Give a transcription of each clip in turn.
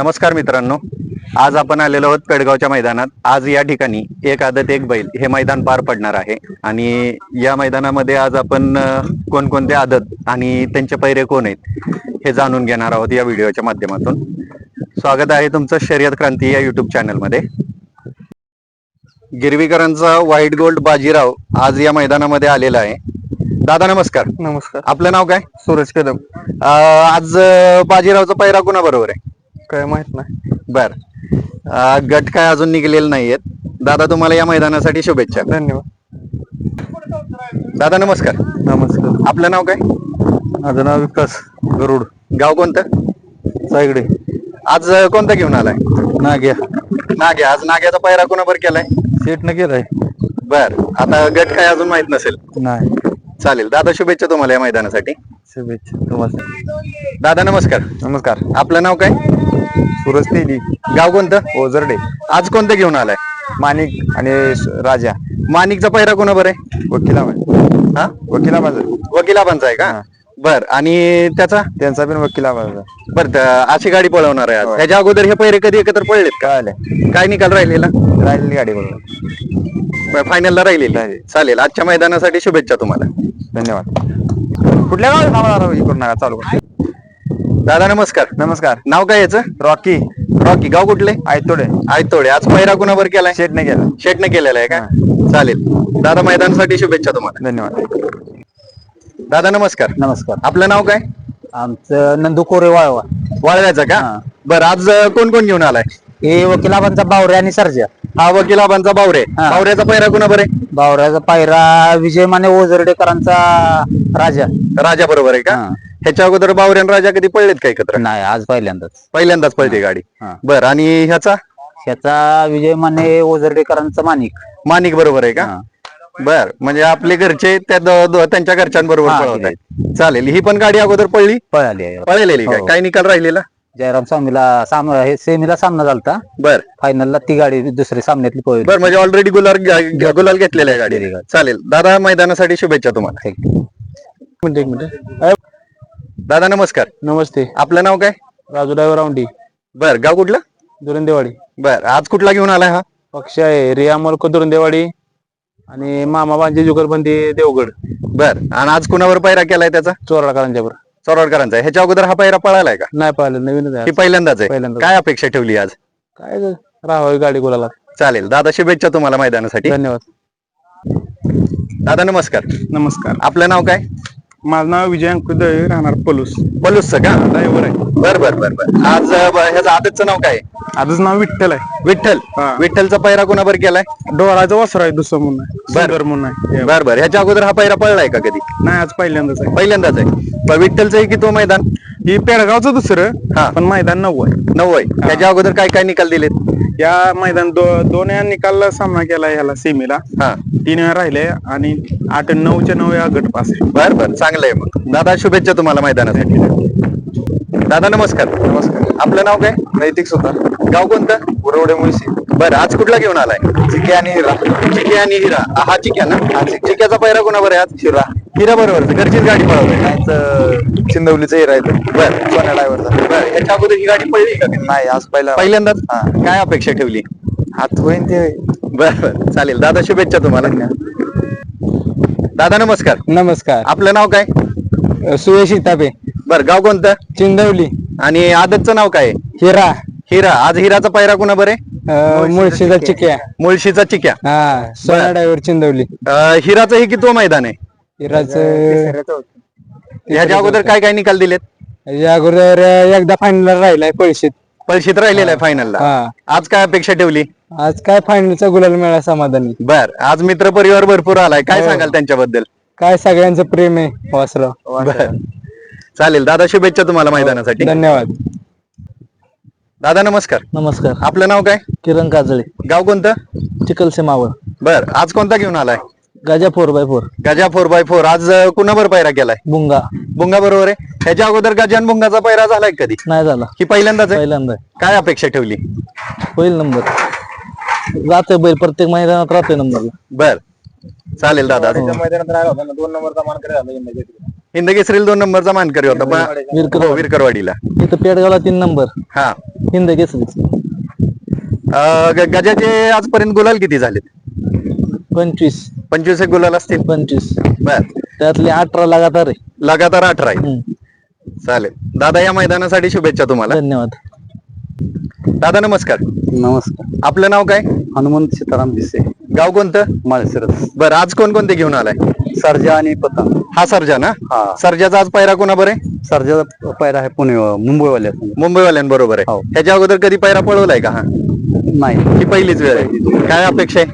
नमस्कार मित्रांनो. आज आपण आलेलो आहोत पेडगावच्या मैदानात. आज या ठिकाणी एक आदत एक बैल हे मैदान पार पडणार आहे. आणि या मैदानामध्ये आज आपण कोणकोणते आदत आणि त्यांचे पैरे कोण आहेत हे जाणून घेणार आहोत या व्हिडिओच्या माध्यमातून. स्वागत आहे तुमचं शर्यत क्रांती या युट्यूब चॅनलमध्ये गिरवीकरांचा व्हाईट गोल्ड बाजीराव आज या मैदानामध्ये आलेला आहे. दादा नमस्कार. नमस्कार. आपलं नाव काय? सूरज कदम. आज बाजीरावचा पैरा कुणा बरोबर आहे? काय माहीत नाही. बर. अ, गट काय अजून निघलेले नाहीयेत. दादा तुम्हाला या मैदानासाठी शुभेच्छा. धन्यवाद. दादा नमस्कार. नमस्कार. आपलं नाव काय? माझं नाव विकास गरुड. गाव कोणतं? सायगडे. आज अ, कोणता घेऊन आलाय? नाग्या. नाग्या. आज नाग्याचा पैरा कोणाबर केलाय? सेट न केलाय. बर. आता गट काय अजून माहीत नसेल. नाही. चालेल. दादा शुभेच्छा तुम्हाला या मैदानासाठी. शुभेच्छा तुम्हाला. दादा नमस्कार. नमस्कार. आपलं नाव काय? सूरज तेली. गाव कोणतं? ओझरडे. आज कोणतं घेऊन आलाय? माणिक आणि स- राजा. माणिकचा पैरा कोणाबर आहे? वकिला हा? वकिलाबाज वकिलाबांचा आहे का? बर आणि त्याचा? त्यांचा पण वकिलाबाज बर त- अशी गाडी पळवणार आहे आज. ह्याच्या अगोदर हे पैरे कधी एकत्र पळलेत का? काय आले काय निकाल राहिलेला? राहिलेली गाडी बरोबर फायनलला राहिलेली चालेल आजच्या मैदानासाठी शुभेच्छा तुम्हाला. धन्यवाद. कुठल्या गावी नावाला हे करू नका चालू करा. दादा नमस्कार. नमस्कार. नाव काय याचं? रॉकी. रॉकी गाव कुठले? आयतोडे. आयतोडे. आज पैरा कुणावर केलाय? शेट ने केला. शेटने केलेला आहे का? चालेल. दादा मैदानासाठी शुभेच्छा तुम्हाला. धन्यवाद. दादा नमस्कार. नमस्कार. आपलं नाव काय? आमचं नंदू कोरे वाळवा. वाळव्याचं का? बर आज अं, कोण कोण घेऊन आलाय? हे वकिलाबांचा बावरे आणि सर्जा. हा वकिलाबांचा बावरे. हा. बावऱ्याचा पैरा कुणाबर आहे? बावऱ्याचा पायरा विजय माने ओझरडेकरांचा राजा. राजा बरोबर आहे का? हा. ह्याच्या अगोदर बावरे आणि राजा कधी पळलेत का एकत्र? नाही आज पहिल्यांदाच. पहिल्यांदाच पळते गाडी. हा. बर आणि ह्याचा? ह्याचा विजय माने ओझरडेकरांचा माणिक माणिक बरोबर आहे का? हा. बर म्हणजे आपले घरचे त्या दो- दो- त्यांच्या घरच्यांबरोबर हा, पळवत ठीक आहेत. चालेल ही पण गाडी अगोदर पळली? पळाली आहे. पळलेली काय हो. काय निकाल राहिलेला? जयराम स्वामीला साम हे सेमीला सामना झालता. बर. फायनलला ती गाडी दुसरी सामन्यातली पळली बर म्हणजे ऑलरेडी गुलाल गुलाल घेतलेला आहे गाडी. चालेल दादा मैदानासाठी शुभेच्छा तुम्हाला. मिनिट एक मिनिट. दादा नमस्कार. नमस्ते. आपलं नाव काय? राजू ड्रायव्हर औंडी बर गाव कुठलं? दुरंदेवाडी. बर आज कुठला घेऊन आलाय हा? पक्ष आहे रिया मलको दुरंदेवाडी. आणि मामा बांजे जुगलबंदी देवगड. बर. आणि आज कुणावर पैरा केलाय त्याचा? चोराळकरांच्यावर चोरडकरांचा ह्याच्या अगोदर हा पैरा पळालाय का? नाही पाहिलं नवीनच आहे. ही पहिल्यांदाच आहे? पहिल्यांदाच. काय अपेक्षा ठेवली आज? काय ग, राहावी गाडी गुलाला चालेल. दादा शुभेच्छा तुम्हाला मैदानासाठी. धन्यवाद. दादा नमस्कार. नमस्कार. आपलं नाव काय? माझं नाव विजय अंकुर दळे राहणार पलूस. पलूसचं का? ड्रायव्हर आहे. बर बर बर बर. आज अं, ब- ह्याचं आदतचं नाव काय? आहे? आजच नाव विठ्ठल आहे. विठ्ठल? हा. विठ्ठलचा पैरा कुणावर केलाय? डोळाचा वासर आहे दुसरं म्हणून आहे. बर. सुंदर म्हणून आहे. बर बर. ह्याच्या अगोदर हा पैरा पळलाय का कधी? नाही आज पहिल्यांदाच आहे. पहिल्यांदाच आहे. पण विठ्ठलचं की तो मैदान? ही पेडगावचं दुसरं हा. पण मैदान नऊ आहे नऊ आहे ह्याच्या अगोदर काय काय निकाल दिलेत? या मैदान दो, दोन वेळा निकाल सामना केला ह्याला सेमीला. हा. तीन वेळा राहिले आणि आठ नऊच्या नऊ वेळा गट पास आहे. बर बर. चांगलं आहे मग. दादा शुभेच्छा तुम्हाला मैदानासाठी. दादा नमस्कार. नमस्कार. आपलं नाव काय? नैतिक सुद्धा गाव कोणतं? उरवडे मुळशी. बर आज कुठला घेऊन आलाय? चिके आणि हिरा. चिके आणि हिरा. हा चिक्या ना? चिक्याचा पैरा कोणावर आहे आज? हिरा. हिरा बरोबर घरचीच गाडी पळवली चिंदवलीचं हिरा आहे बर. सोन्या ड्रायव्हरचा बर ह्याच्या अगोदर ही गाडी पडली का कधी? नाही आज पहिला. पहिल्यांदाच? काय अपेक्षा ठेवली? हात होईन ते. बर बर. चालेल. दादा शुभेच्छा तुम्हाला. दादा नमस्कार. नमस्कार. आपलं नाव काय? सुयश तापे बर गाव कोणतं? चिंदवली. आणि आदतचं नाव काय? आहे? हिरा. हिरा. आज हिराचा पैरा कुणा बरे मुळशीचा चिक्या. मुळशीचा चिक्या. हा चिंदवली. अं, हिराचं हे किती मैदान आहे? हिराच ह्याच्या अगोदर काय काय निकाल दिलेत? या अगोदर एकदा फायनल राहिलाय पैशात पळशीत राहिलेला आहे फायनलला हा. आज काय अपेक्षा ठेवली? आज काय फायनलचा गुलाल मिळाला समाधानी. बर. आज मित्र परिवार भरपूर आलाय. काय सांगाल त्यांच्याबद्दल? काय सगळ्यांचं प्रेम आहे वासराव. बर. चालेल. दादा शुभेच्छा तुम्हाला मैदानासाठी. धन्यवाद. दादा नमस्कार. नमस्कार. आपलं नाव काय? किरण काजळे. गाव कोणतं? चिकलसे मावळ. बर. आज कोणता घेऊन आलाय? गाजा फोर बाय फोर. गजा फोर बाय फोर. आज अं, कुणावर पैरा केलाय? बुंगा. बुंगा बरोबर आहे. ह्याच्या अगोदर गजान बुंगाचा पैरा झालाय कधी? नाही झाला. ही पहिल्यांदाच आहे? पहिल्यांदा काय अपेक्षा ठेवली? होईल नंबर. जातोय बैल. प्रत्येक मैदानात राहतोय नंबरला बर. चालेल दादा. मैदानात राहिला होता दोन नंबरचा दोन मानकरी होता पण विरकरवाडी. हो, विरकरवाडीला. इथं पेडगावला तीन नंबर. हा. हिंद केसरी अं, ग- गजाचे आजपर्यंत गुलाल किती झालेत? पंचवीस. पंचवीस एक गुलाल असतील? पंचवीस. बर. त्यातले अठरा लगातार आहे. लगातार अठरा आहे हम्म. चालेल. दादा या मैदानासाठी शुभेच्छा तुम्हाला. धन्यवाद. दादा नमस्कार. नमस्कार. आपलं नाव काय? हनुमंत सीताराम भिसे. गाव कोणतं? माळशिरस. बरं आज कोण कोणते घेऊन आलाय? सर्जा आणि पतंग. हा सर्जा ना? हा. सर्जाचा आज पैरा कोणा बरे सर्जा पायरा आहे पुणे मुंबईवाल्या. मुंबईवाल्यांबरोबर आहे. हो. ह्याच्या अगोदर कधी पैरा पळवलाय का हा? नाही. ही पहिलीच वेळ आहे. काय अपेक्षा आहे?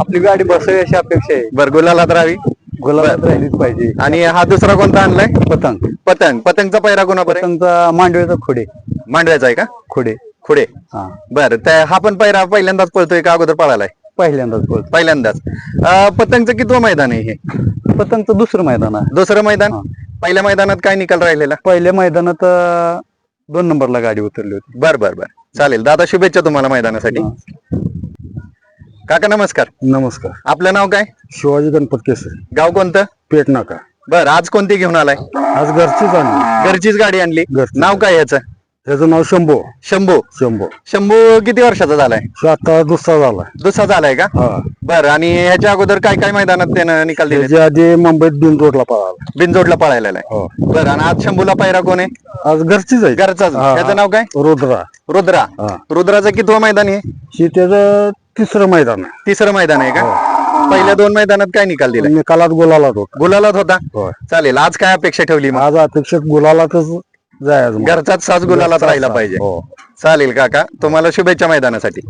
आपली गाडी बसावी अशी अपेक्षा आहे. बर गुलालात राहावी? गुलाबात राहिलीच पाहिजे. आणि हा दुसरा कोणता आणलाय? पतंग. पतंग. पतंगचा पैरा कोणा बरे पतंगचा मांडव्याचा खोडे. मांडव्याचा आहे का? खोडे. खुडे. हा. बर त्या हा पण पैरा पहिल्यांदाच पळतोय का अगोदर पळालाय? पहिल्यांदाच बोलतो पहिल्यांदाच. अं, पतंगचं कितवं मैदान आहे हे? पतंगचं दुसरं मैदान आहे. दुसरं मैदान? पहिल्या मैदानात काय निकाल राहिलेला? पहिल्या मैदानात अं, दोन नंबरला गाडी उतरली होती. बर बर बर. चालेल. दादा शुभेच्छा तुम्हाला मैदानासाठी. काका नमस्कार. नमस्कार. आपलं नाव काय? शिवाजी गणपत केसरी. गाव कोणतं? पेट नाका बर आज कोणती घेऊन आलाय? आज घरचीच आणली. घरचीच गाडी आणली. नाव काय याचं? त्याचं नाव शंभो. शंभू. शंभो. शंभू किती वर्षाचा झालाय? तो आता दुसरा झाला दुसरा झालाय का? हा. बर आणि ह्याच्या अगोदर काय काय मैदानात त्यानं निकाल दिले त्याच्या आधी मुंबईत बिनजोडला पळाला. बिनजोडला पळायला आहे. हो. बर आणि आज शंभूला पैरा कोण आहे? आज घरचीच आहे. घरचाच. हा, त्याचं हा. नाव काय? रुद्रा. रुद्रा. हा. रुद्राचं कितवं मैदान आहे? ही त्याचं तिसरं मैदान आहे. तिसरं मैदान आहे का? पहिल्या दोन मैदानात काय निकाल दिलाय? निकालात गुलालात होता. गुलालात होता? होय. चालेल आज काय अपेक्षा ठेवली मग? आज अपेक्षित गुलालातच जायचं मग. घरचाच साज गुलालात राहिला पाहिजे. हो. चालेल काका तुम्हाला शुभेच्छा मैदानासाठी.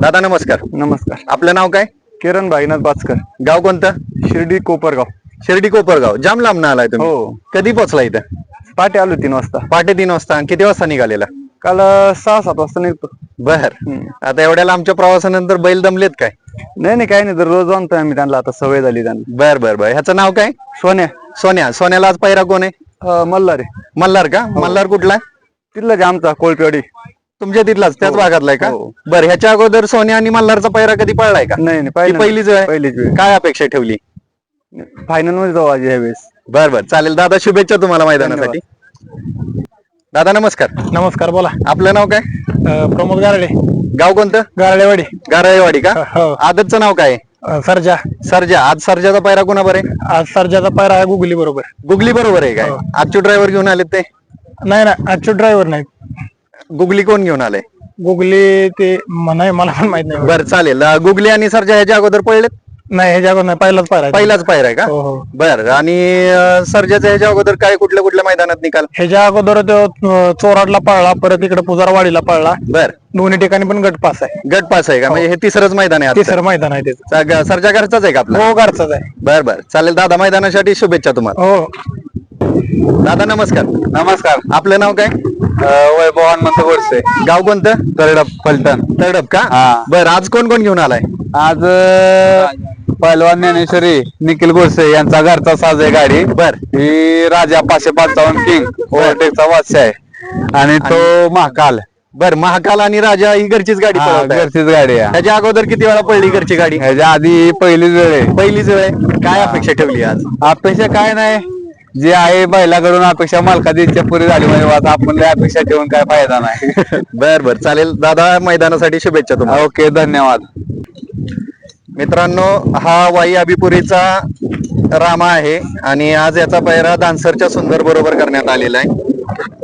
दादा नमस्कार. नमस्कार. आपलं नाव काय? किरण भाईनाथ बाचकर गाव कोणतं? शिर्डी कोपरगाव. शिर्डी कोपरगाव. जाम लांब ना आलाय तुम्ही. हो. कधी पोहोचला इथं? पाटे आलो तीन वाजता. पहाटे तीन वाजता. आणि किती वाजता निघालेला? काल अं, सहा सात वाजता निघतो. बर. आता एवढ्या लांबच्या प्रवासानंतर बैल दमलेत काय? नाही नाही काही नाही. तर रोज आणतोय आम्ही त्यांना. आता सवय झाली त्यांना. बर बर बर. ह्याचं नाव काय? सोन्या. सोन्या. सोन्याला आज पैरा कोण आहे? मल्हार आहे. मल्हार का? मल्हार कुठला? तिथला जे आमचा कोळपेवाडी. तुमच्या तिथलाच? त्याच भागातला आहे का? हो. बर ह्याच्या अगोदर सोन्या आणि मल्हारचा पैरा कधी पळलाय का? नाही नाही ही पहिली पहिलीच वेळ आहे? पहिलीच वेळ काय अपेक्षा ठेवली? फायनलमध्ये जाऊ आज यावेळेस बर बर. चालेल दादा शुभेच्छा तुम्हाला मैदानासाठी. दादा नमस्कार. नमस्कार बोला. आपलं नाव काय? प्रमोद गारडे. गाव कोणतं? गारडेवाडी गाराळेवाडी का? हो. आदतचं नाव काय? आहे? अं, सर्जा. सर्जा. आज सर्जाचा पैरा कोणा बरे आज सर्जाचा पायरा आहे गुगली बरोबर. गुगली बरोबर आहे काय? आजचे ड्रायव्हर घेऊन आले ते? नाही ना आजचे ड्रायव्हर नाही गुगली कोण घेऊन आले? गुगली ते म- नाही मला पण माहीत नाही. बर चालेल. अं, गुगली आणि सर्जा ह्याच्या अगोदर पळलेत? नाही ह्याच्या अगोदर नाही पहिलाच पायरा आहे. पहिलाच पायरा आहे का? हो हो. बर आणि अं, सर्जाच्या ह्याच्या अगोदर काय कुठल्या कुठल्या मैदानात निकाल? ह्याच्या अगोदर तो अं, चोराडला पळला परत इकडे पुजारवाडीला पळला. बर. दोन्ही ठिकाणी पण गट पास आहे. गट पास आहे का? म्हणजे हे तिसरंच मैदान आहे. तिसरं मैदान आहे त्याचं सर्जा घरचाच आहे का आपला? हो घरचाच आहे. बर बर. चालेल दादा मैदानासाठी शुभेच्छा तुम्हाला. हो. दादा नमस्कार. नमस्कार. आपलं नाव काय? वैभव हनुमंत गोडसे. गाव कोणतं? तरडप पलटण तडप का? हा. बर आज कोण कोण घेऊन आलाय? आज पहिलवान ज्ञानेश्वरी निखिल गोडसे यांचा घरचा साज आहे गाडी. बर. ही राजा पाचशे पंचावन्न किंग ओव्हरटेकचा वास्य आहे. आणि तो महाकाल. बर महाकाल आणि राजा ही घरचीच गाडी हा, पळवताय. घरचीच गाडी आहे. त्याच्या अगोदर किती वेळा पडली घरची गाडी? ह्याच्या आधी पहिलीच वेळ आहे. पहिलीच वेळ आहे. काय अपेक्षा ठेवली आज? अपेक्षा काय नाही. जे आहे बैलाकडून अपेक्षा मालकाची इच्छा पुरी झाली म्हणजे आता आपण लय अपेक्षा ठेवून काय फायदा नाही. बर बर. चालेल. दादा मैदानासाठी शुभेच्छा तुम्हाला. ओके धन्यवाद. मित्रांनो हा वाई अभिपुरीचा रामा आहे आणि आज याचा पैरा दानसरच्या सुंदर बरोबर करण्यात आलेला आहे.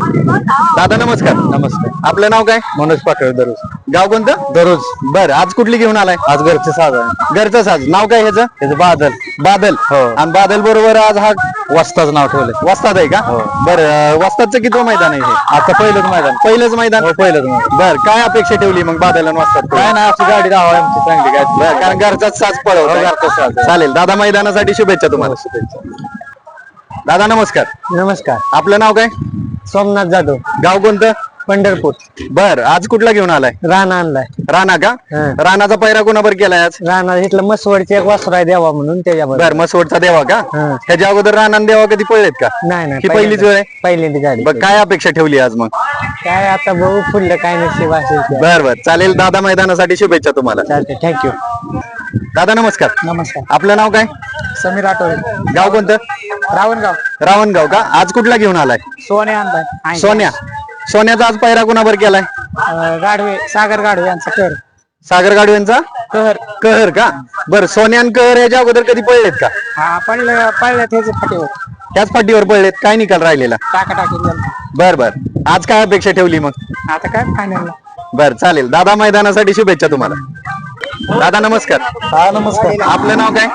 दादा नमस्कार. नमस्कार. आपलं नाव काय? मनोज पाटोळे दररोज. गाव कोणतं? दररोज. बर आज कुठली घेऊन आलाय? आज घरचे साज आहे घरचं साज नाव काय ह्याचं? त्याचं बादल. बादल. हो. आणि बादल बरोबर आज हा वस्ताच नाव ठेवलं वस्ताद आहे का? हो. बर वस्तादचं किती मैदान आहे हे? आता पहिलंच मैदान. पहिलंच मैदान? हो, पहिलंच मैदान. बर काय अपेक्षा ठेवली मग बादल आणि वस्ताद काय नाही आपली गाडी राहावी आमची चांगली बर गाडी कारण घरचाच साज पळवतो हो, घरचाच साज. चालेल. दादा मैदानासाठी शुभेच्छा तुम्हाला. दादा नमस्कार. नमस्कार. आपलं नाव काय? सोमनाथ जाधव. गाव कोणतं? पंढरपूर. बर आज कुठला घेऊन आलाय? राणा आणलाय. राणा का. राणाचा पैरा कोणाबर केलाय आज? राणा इथलं मसवडचे एक वासर आहे द्यावा म्हणून त्याच्याबरोबर. बर मसवडचा देवा का. ह्याच्या अगोदर राणा देवा कधी पळलेत का? नाही नाही ही पहिलीच वेळ आहे? पहिल्यांदा गाडी बघ काय अपेक्षा ठेवली आज मग? काय आता बघू पुढलं काय नशीब असेल ते. बर बर. चालेल दादा मैदानासाठी शुभेच्छा तुम्हाला. चालतंय थँक्यू दादा नमस्कार. नमस्कार. आपलं नाव काय? समीर आठवले. गाव कोणतं? रावणगाव. रावणगाव का? आज कुठला घेऊन आलाय? सोने आणलाय. सोन्या. सोन्याचा आज पायरा कुणावर केलाय? अं, गाढवे सागर गाढवे यांचा कर. सागर गाडवेंचा कहर. कहर का? बर सोन्या आणि कहर याच्या अगोदर कधी पडलेत का? हा पडलं पडलं त्याचे फाटीवर त्याच पाठीवर पडलेत काय निकाल राहिलेला? टाका टाकी बर बर. आज काय अपेक्षा ठेवली मग? आता काय फायनल बर चालेल. दादा मैदानासाठी शुभेच्छा तुम्हाला. दादा नमस्कार. हा नमस्कार. आपलं नाव काय?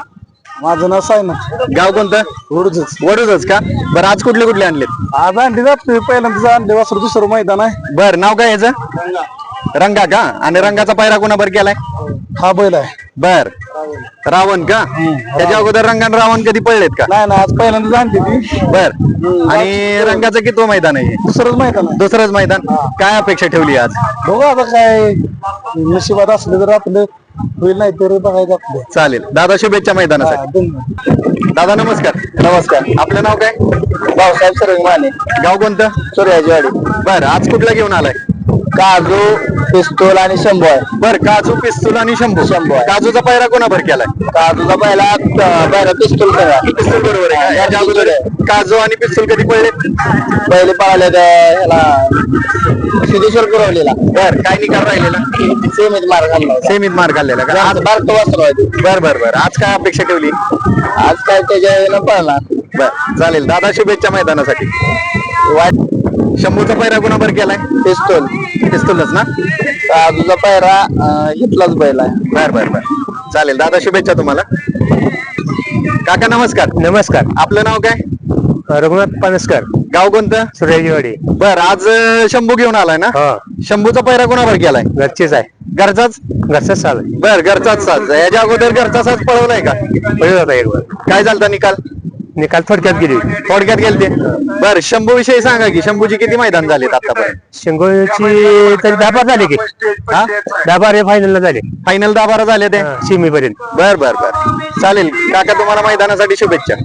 माझं नाव सायनाथ गाव कोणतं? वडूजच. वडूजच का? बरं आज कुठले कुठले आणलेत? आज आणली जातो पहिल्यांदा आणले वासर दुसरं मैदान आहे. बर नाव काय याचं? रंगा. का? आणि रंगाचा पायरा कोणाबर केलाय? हा बैल आहे. बर. रावण का? त्याच्या अगोदर रंगान रावण कधी पडलेत का? नाही ना आज पहिल्यांदा आणली ती. बर. आणि रंगाचं किती मैदान आहे हे? दुसरंच मैदान आहे. दुसरंच मैदान. काय अपेक्षा ठेवली आज? बघू आता काय नशिबात असलं तर आपलं होईल नाही तर बघायचं आपलं. चालेल. दादा शुभेच्छा मैदानासाठी. धन्यवाद. दादा नमस्कार. नमस्कार. आपलं नाव काय? भाऊसाहेब सरंग माने गाव कोणतं? सूर्याजीवाडी बर आज कुठला घेऊन आलाय? काजू पिस्तूल आणि शंभू आहे बर काजू पिस्तूल आणि शंभू शंभू आहे. काजूचा पायरा कोणाबर केलाय? काजूचा पहिला पहिला पिस्तूल करा पिस्तूल बरोबर आहे का? याच्या अगोदर काजू आणि पिस्तूल कधी पडले पहिले पळाले ह्याला सिद्धेश्वर पुरवलेला. बर काय निकाल राहिलेला? सेमीत मार घालला होता. सेमीत मार खाल्लेला का? आज बारतो वासर आहे बर बर बर. आज काय अपेक्षा ठेवली? आज काय त्याच्या यानं पळणार. बर चालेल. दादा शुभेच्छा मैदानासाठी. वाईट शंभूचा पायरा कोणाबर केलाय? पिस्तूल. पिस्तूलच ना? काजूचा पायरा इथलाच बैल आहे. बर बर बर. चालेल दादा शुभेच्छा तुम्हाला. काका नमस्कार. नमस्कार. आपलं नाव काय? रघुनाथ पानसकर. गाव कोणतं? सूर्याजीवाडी बर आज अं, शंभू घेऊन आलाय ना? हो. शंभूचा पायरा कोणावर केलाय? घरचीच आहे. घरचाच? घरचाच चाल बर घरचाच साज याच्या अगोदर घरचा साज पळवलाय का? एक काय झालता निकाल? निकाल थोडक्यात गेली. थोडक्यात गेलते. बर शंभू विषयी सांगा की शंभूची किती मैदान झालेत आतापर्यंत? शिंगोळची तरी दहा बार झाले की. हा? दहा बार हे फायनलला झाले. फायनल दहा बारा झाले ते? सिमी पर्यंत. बर बर बर. चालेल. काका तुम्हाला मैदानासाठी शुभेच्छा.